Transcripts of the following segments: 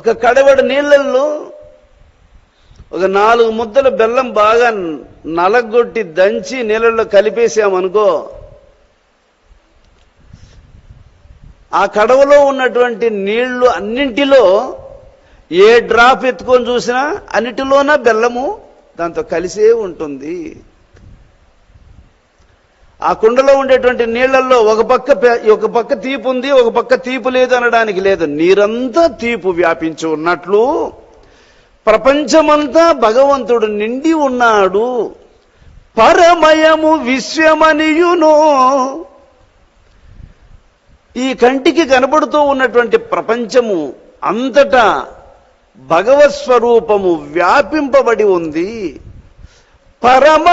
ఒక కడవడి నీళ్ళల్లో ఒక నాలుగు ముద్దల బెల్లం బాగా నలగొట్టి దంచి నీళ్ళల్లో కలిపేసామనుకో ఆ కడవలో ఉన్నటువంటి నీళ్ళు అన్నింటిలో ఏ డ్రాప్ ఎత్తుకొని చూసినా అన్నిటిలోన బెల్లము దాంతో కలిసే ఉంటుంది. ఆ కుండలో ఉండేటువంటి నీళ్ళలో ఒక పక్క ఒక పక్క తీపు ఉంది ఒక పక్క తీపు లేదు అనడానికి లేదు. నీరంతా తీపు వ్యాపించి ఉన్నట్లు ప్రపంచమంతా భగవంతుడు నిండి ఉన్నాడు. పరమయము విశ్వమనియును. ఈ కంటికి కనబడుతూ ఉన్నటువంటి ప్రపంచము అంతటా భగవత్ స్వరూపము వ్యాపింపబడి ఉంది. పరమ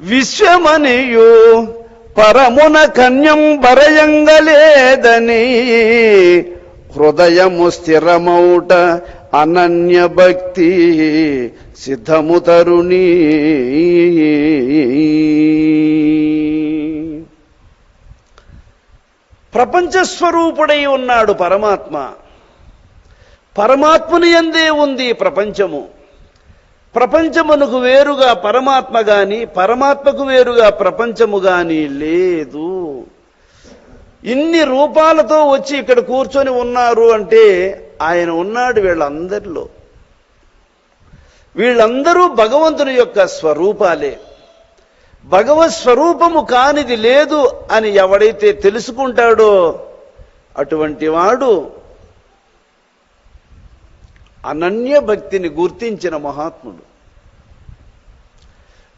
విశ్వమనియు పరమున కన్యం బరయంగలేదని హృదయము స్థిరమౌట అనన్య భక్తి సిద్ధము తరుణీ. ప్రపంచ స్వరూపుడై ఉన్నాడు పరమాత్మ. పరమాత్మని ఎందే ఉంది ప్రపంచము. ప్రపంచమునకు వేరుగా పరమాత్మ గాని పరమాత్మకు వేరుగా ప్రపంచము గాని లేదు. ఇన్ని రూపాలతో వచ్చి ఇక్కడ కూర్చొని ఉన్నారు అంటే ఆయన ఉన్నాడు వీళ్ళందరిలో. వీళ్ళందరూ భగవంతుని యొక్క స్వరూపాలే. భగవత్ స్వరూపము కానిది లేదు అని ఎవడైతే తెలుసుకుంటాడో అటువంటి వాడు అనన్య భక్తిని గుర్తించిన మహాత్ముడు.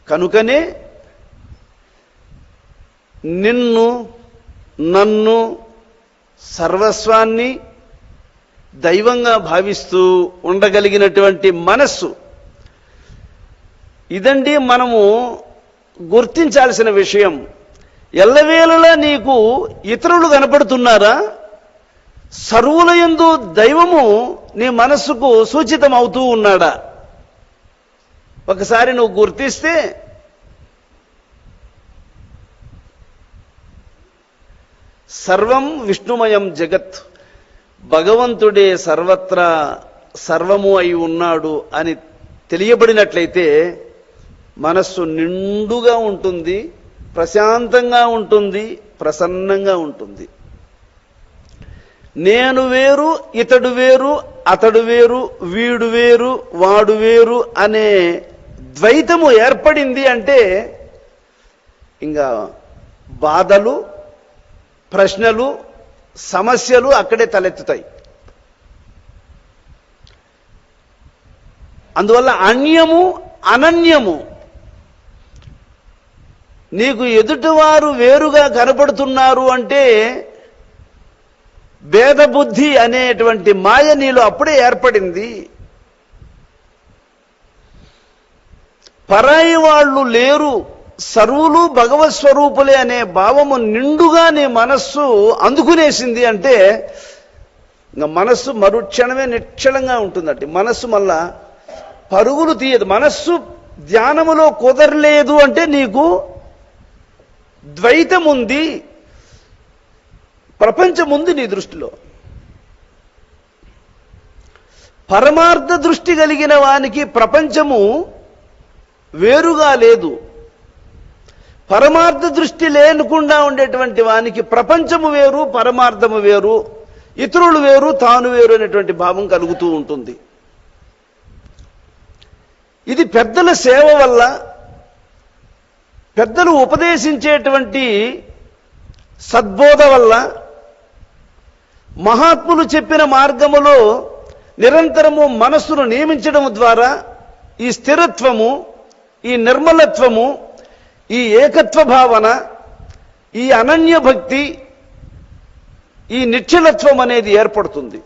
కనుకనే నిన్ను నన్ను సర్వస్వాన్ని దైవంగా భావిస్తూ ఉండగలిగినటువంటి మనస్సు. ఇదండి మనము గుర్తించాల్సిన విషయం. ఎల్లవేళలా నీకు ఇతరులు కనపడుతున్నారా? సర్వులయందు దైవము నీ మనస్సుకు సూచితం అవుతూ ఉన్నాడా? ఒకసారి నువ్వు గుర్తిస్తే సర్వం విష్ణుమయం జగత్ భగవంతుడే సర్వత్రా సర్వము అయి ఉన్నాడు అని తెలియబడినట్లయితే మనస్సు నిండుగా ఉంటుంది ప్రశాంతంగా ఉంటుంది ప్రసన్నంగా ఉంటుంది. నేను వేరు ఇతడు వేరు అతడు వేరు వీడు వేరు వాడు వేరు అనే ద్వైతము ఏర్పడింది అంటే ఇంకా బాధలు ప్రశ్నలు సమస్యలు అక్కడే తలెత్తుతాయి. అందువల్ల అన్యము అనన్యము. నీకు ఎదుటివారు వేరుగా కనపడుతున్నారు అంటే భేదబుద్ధి అనేటువంటి మాయ నీలో అప్పుడే ఏర్పడింది. పరాయి వాళ్ళు లేరు సర్వులు భగవత్ స్వరూపులే అనే భావము నిండుగా నీ మనస్సు అందుకునేసింది అంటే ఇంకా మనస్సు మరుక్షణమే నిశ్చలంగా ఉంటుందండి. మనస్సు మళ్ళా పరుగులు తీయదు. మనస్సు ధ్యానములో కుదరలేదు అంటే నీకు ద్వైతం ఉంది ప్రపంచం ఉంది నీ దృష్టిలో. పరమార్థ దృష్టి కలిగిన వానికి ప్రపంచము వేరుగా లేదు. పరమార్థ దృష్టి లేనకుండా ఉండేటువంటి వానికి ప్రపంచము వేరు పరమార్థము వేరు ఇతరులు వేరు తాను వేరు అనేటువంటి భావం కలుగుతూ ఉంటుంది. ఇది పెద్దల సేవ వల్ల పెద్దలు ఉపదేశించేటువంటి సద్బోధ వల్ల మహాత్ములు చెప్పిన మార్గములో నిరంతరము మనస్సును నియమించడం ద్వారా ఈ స్థిరత్వము ఈ నిర్మలత్వము ఈ ఏకత్వ భావన ఈ అనన్య భక్తి ఈ నిశ్చలత్వం అనేది ఏర్పడుతుంది.